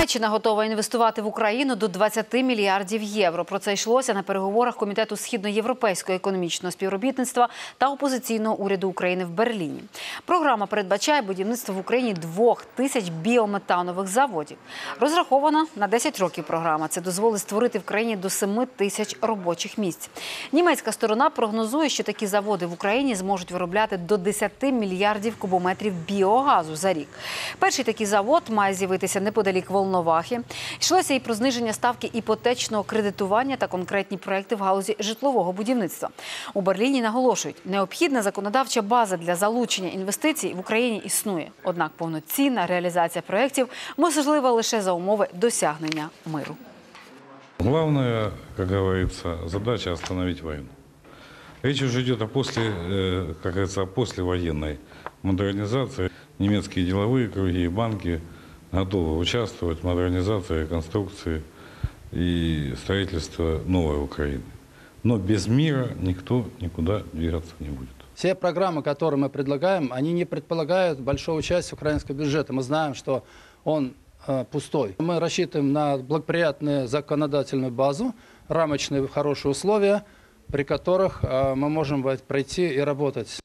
Німеччина готова інвестувати в Україну до 20 мільярдів євро. Про це йшлося на переговорах комітету східноєвропейського економічного співробітництва та опозиційного уряду України в Берліні. Програма передбачає будівництво в Україні двох тисяч біометанових заводів. Розрахована на 10 років програма. Це дозволить створити в країні до 7 тисяч робочих місць. Німецька сторона прогнозує, що такі заводи в Україні зможуть виробляти до 10 мільярдів кубометрів біогазу за рік. Перший такий завод має з'явитися неподалік Волновахи. Йшлося і про зниження ставки іпотечного кредитування та конкретні проекти в галузі житлового будівництва. У Берліні наголошують, необхідна законодавча база для залучення інвестицій в Україні існує. Однак повноцінна реалізація проєктів можлива лише за умови досягнення миру. Главная, как говорится, задача остановить войну. Речь уже идет о после, э, как говорится, о послевоенной модернизации. Немецкие круги и банки готовы участвовать в модернизации, реконструкции и строительстве новой Украины. Но без мира никто никуда двигаться не будет. Все программы, которые мы предлагаем, они не предполагают большого части украинского бюджета. Мы знаем, что он э, пустой. Мы рассчитываем на благоприятную законодательную базу, рамочные хорошие условия, при которых э, мы можем пройти и работать.